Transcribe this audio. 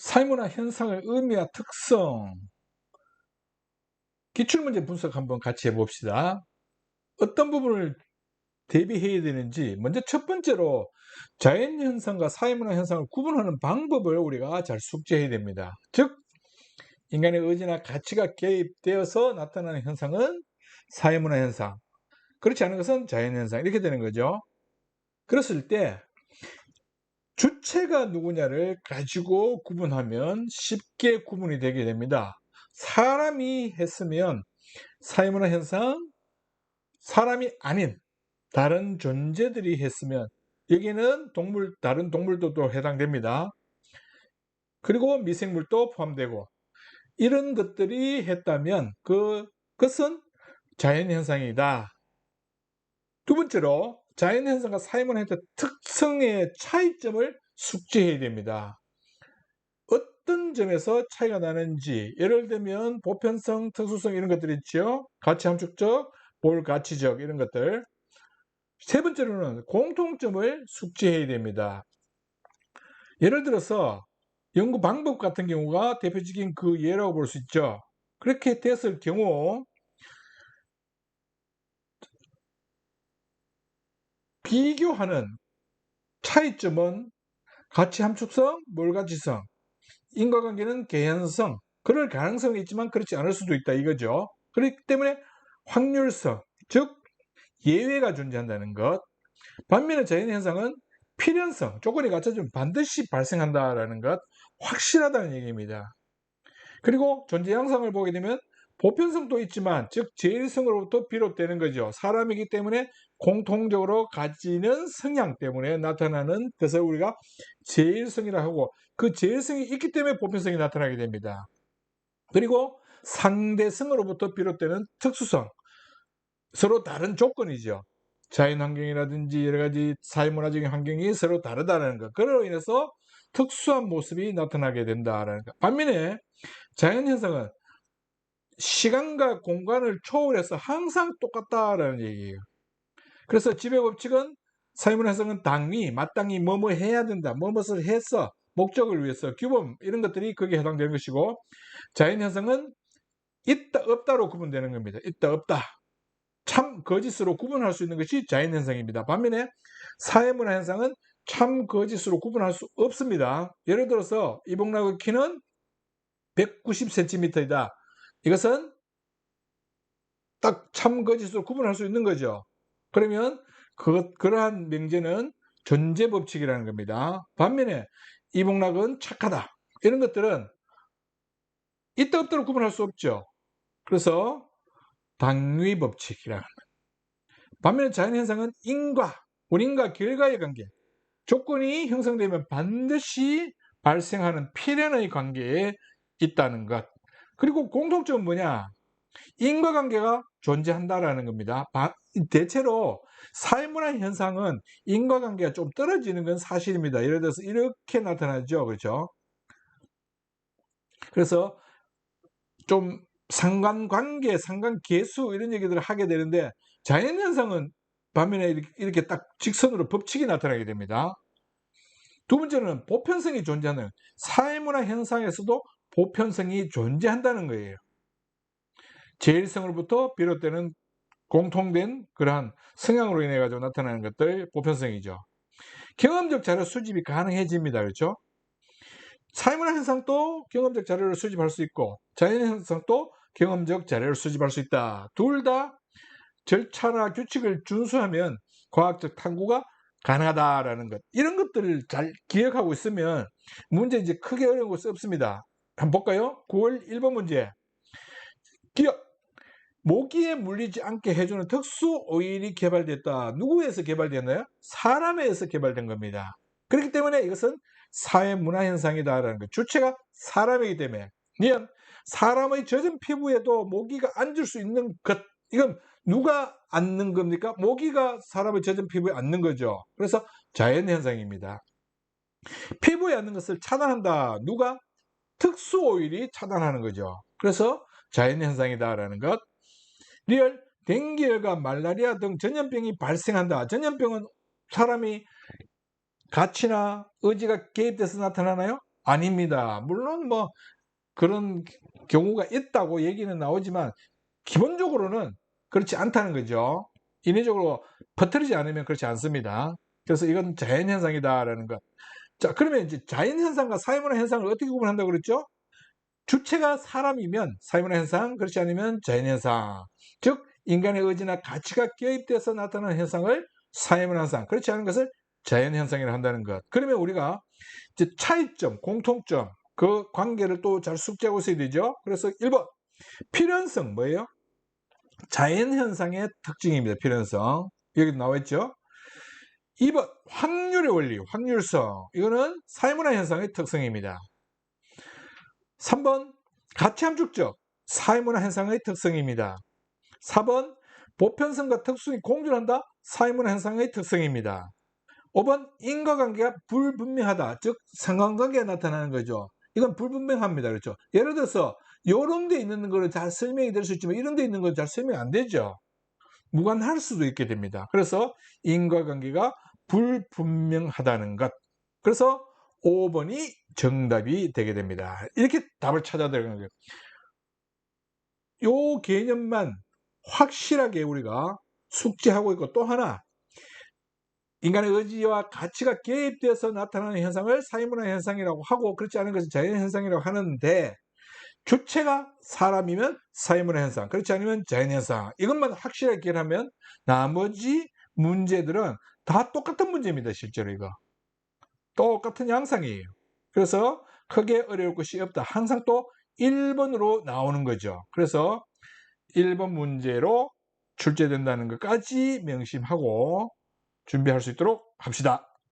사회문화 현상의 의미와 특성 기출문제 분석 한번 같이 해봅시다. 어떤 부분을 대비해야 되는지 먼저 첫 번째로 자연현상과 사회문화 현상을 구분하는 방법을 우리가 잘 숙지해야 됩니다. 즉 인간의 의지나 가치가 개입되어서 나타나는 현상은 사회문화 현상 그렇지 않은 것은 자연현상 이렇게 되는 거죠. 그랬을 때 주체가 누구냐를 가지고 구분하면 쉽게 구분이 되게 됩니다. 사람이 했으면 사회문화 현상, 사람이 아닌 다른 존재들이 했으면 여기는 동물, 다른 동물도 또 해당됩니다. 그리고 미생물도 포함되고 이런 것들이 했다면 그, 그것은 자연현상이다. 두 번째로 자연현상과 사회문화의 특성의 차이점을 숙지해야 됩니다. 어떤 점에서 차이가 나는지 예를 들면 보편성, 특수성 이런 것들 있죠. 가치 함축적, 볼 가치적 이런 것들 세 번째로는 공통점을 숙지해야 됩니다. 예를 들어서 연구 방법 같은 경우가 대표적인 그 예라고 볼 수 있죠. 그렇게 됐을 경우 비교하는 차이점은 가치 함축성, 몰가치성, 인과관계는 개연성, 그럴 가능성이 있지만 그렇지 않을 수도 있다 이거죠. 그렇기 때문에 확률성, 즉 예외가 존재한다는 것. 반면에 자연현상은 필연성, 조건이 갖춰지면 반드시 발생한다라는 것, 확실하다는 얘기입니다. 그리고 존재 양상을 보게 되면 보편성도 있지만 즉 제일성으로부터 비롯되는 거죠. 사람이기 때문에 공통적으로 가지는 성향 때문에 나타나는 것을 우리가 제일성이라 하고 그 제일성이 있기 때문에 보편성이 나타나게 됩니다. 그리고 상대성으로부터 비롯되는 특수성 서로 다른 조건이죠. 자연 환경이라든지 여러 가지 사회문화적인 환경이 서로 다르다는 것. 그로 인해서 특수한 모습이 나타나게 된다라는 것. 반면에 자연 현상은 시간과 공간을 초월해서 항상 똑같다라는 얘기예요. 그래서 지배 법칙은 사회문화성은 당위, 마땅히 뭐뭐 해야 된다, 뭐뭐을 해서 목적을 위해서 규범 이런 것들이 거기에 해당되는 것이고 자연 현상은 있다 없다로 구분되는 겁니다. 있다 없다. 참 거짓으로 구분할 수 있는 것이 자연 현상입니다. 반면에 사회문화 현상은 참 거짓으로 구분할 수 없습니다. 예를 들어서 이봉락의 키는 190cm이다. 이것은 딱 참 거짓으로 구분할 수 있는 거죠. 그러면 그, 그러한 명제는 존재 법칙이라는 겁니다. 반면에 이봉락은 착하다. 이런 것들은 있다 없다로 구분할 수 없죠. 그래서 당위 법칙이라는 반면에 자연 현상은 인과, 원인과 결과의 관계, 조건이 형성되면 반드시 발생하는 필연의 관계에 있다는 것. 그리고 공통점은 뭐냐? 인과관계가 존재한다라는 겁니다. 대체로 사회문화 현상은 인과관계가 좀 떨어지는 건 사실입니다. 예를 들어서 이렇게 나타나죠. 그렇죠? 그래서 좀 상관관계, 상관계수 이런 얘기들을 하게 되는데 자연현상은 반면에 이렇게 딱 직선으로 법칙이 나타나게 됩니다. 두 번째는 보편성이 존재하는 사회문화 현상에서도 보편성이 존재한다는 거예요. 제일성으로부터 비롯되는 공통된 그러한 성향으로 인해 가지고 나타나는 것들 보편성이죠. 경험적 자료 수집이 가능해집니다. 그렇죠? 사회문화 현상도 경험적 자료를 수집할 수 있고 자연 현상도 경험적 자료를 수집할 수 있다. 둘 다 절차나 규칙을 준수하면 과학적 탐구가 가능하다라는 것. 이런 것들을 잘 기억하고 있으면 문제 이제 크게 어려운 것이 없습니다. 한번 볼까요? 9월 1번 문제. 기억. 모기에 물리지 않게 해주는 특수 오일이 개발됐다. 누구에서 개발됐나요? 사람에서 개발된 겁니다. 그렇기 때문에 이것은 사회 문화 현상이다라는 것. 주체가 사람이기 때문에. 니은 사람의 젖은 피부에도 모기가 앉을 수 있는 것. 이건 누가 앉는 겁니까? 모기가 사람의 젖은 피부에 앉는 거죠. 그래서 자연 현상입니다. 피부에 앉는 것을 차단한다. 누가? 특수 오일이 차단하는 거죠. 그래서 자연 현상이다라는 것. 리얼 댕기열과 말라리아 등 전염병이 발생한다. 전염병은 사람이 가치나 의지가 개입돼서 나타나나요? 아닙니다. 물론 뭐 그런 경우가 있다고 얘기는 나오지만 기본적으로는 그렇지 않다는 거죠. 인위적으로 퍼뜨리지 않으면 그렇지 않습니다. 그래서 이건 자연현상이다라는 것. 자, 그러면 이제 자연현상과 사회문화 현상을 어떻게 구분한다고 그랬죠? 주체가 사람이면 사회문화 현상, 그렇지 않으면 자연 현상. 즉, 인간의 의지나 가치가 개입돼서 나타나는 현상을 사회문화 현상, 그렇지 않은 것을 자연 현상이라 한다는 것. 그러면 우리가 이제 차이점, 공통점, 그 관계를 또 잘 숙지하고 있어야 되죠. 그래서 1번, 필연성 뭐예요? 자연 현상의 특징입니다. 필연성. 여기 나와 있죠. 2번 확률의 원리, 확률성. 이거는 사회문화 현상의 특성입니다. 3번 가치함 축적, 사회문화 현상의 특성입니다. 4번 보편성과 특성이 공존한다, 사회문화 현상의 특성입니다. 5번 인과관계가 불분명하다, 즉 상관관계가 나타나는 거죠. 이건 불분명합니다. 그렇죠? 예를 들어서 요런 데 있는 거를 잘 설명이 될 수 있지만 이런 데 있는 건 잘 설명이 안 되죠. 무관할 수도 있게 됩니다. 그래서 인과관계가 불분명하다는 것. 그래서 5번이 정답이 되게 됩니다. 이렇게 답을 찾아야 되는 거예요. 요 개념만 확실하게 우리가 숙지하고 있고 또 하나 인간의 의지와 가치가 개입돼서 나타나는 현상을 사회문화 현상이라고 하고 그렇지 않은 것은 자연 현상이라고 하는데 주체가 사람이면 사회문화 현상 그렇지 않으면 자연 현상 이것만 확실하게 기억하면 나머지 문제들은 다 똑같은 문제입니다 실제로 이거 똑같은 양상이에요. 그래서 크게 어려울 것이 없다. 항상 또 1번으로 나오는 거죠. 그래서 1번 문제로 출제된다는 것까지 명심하고 준비할 수 있도록 합시다.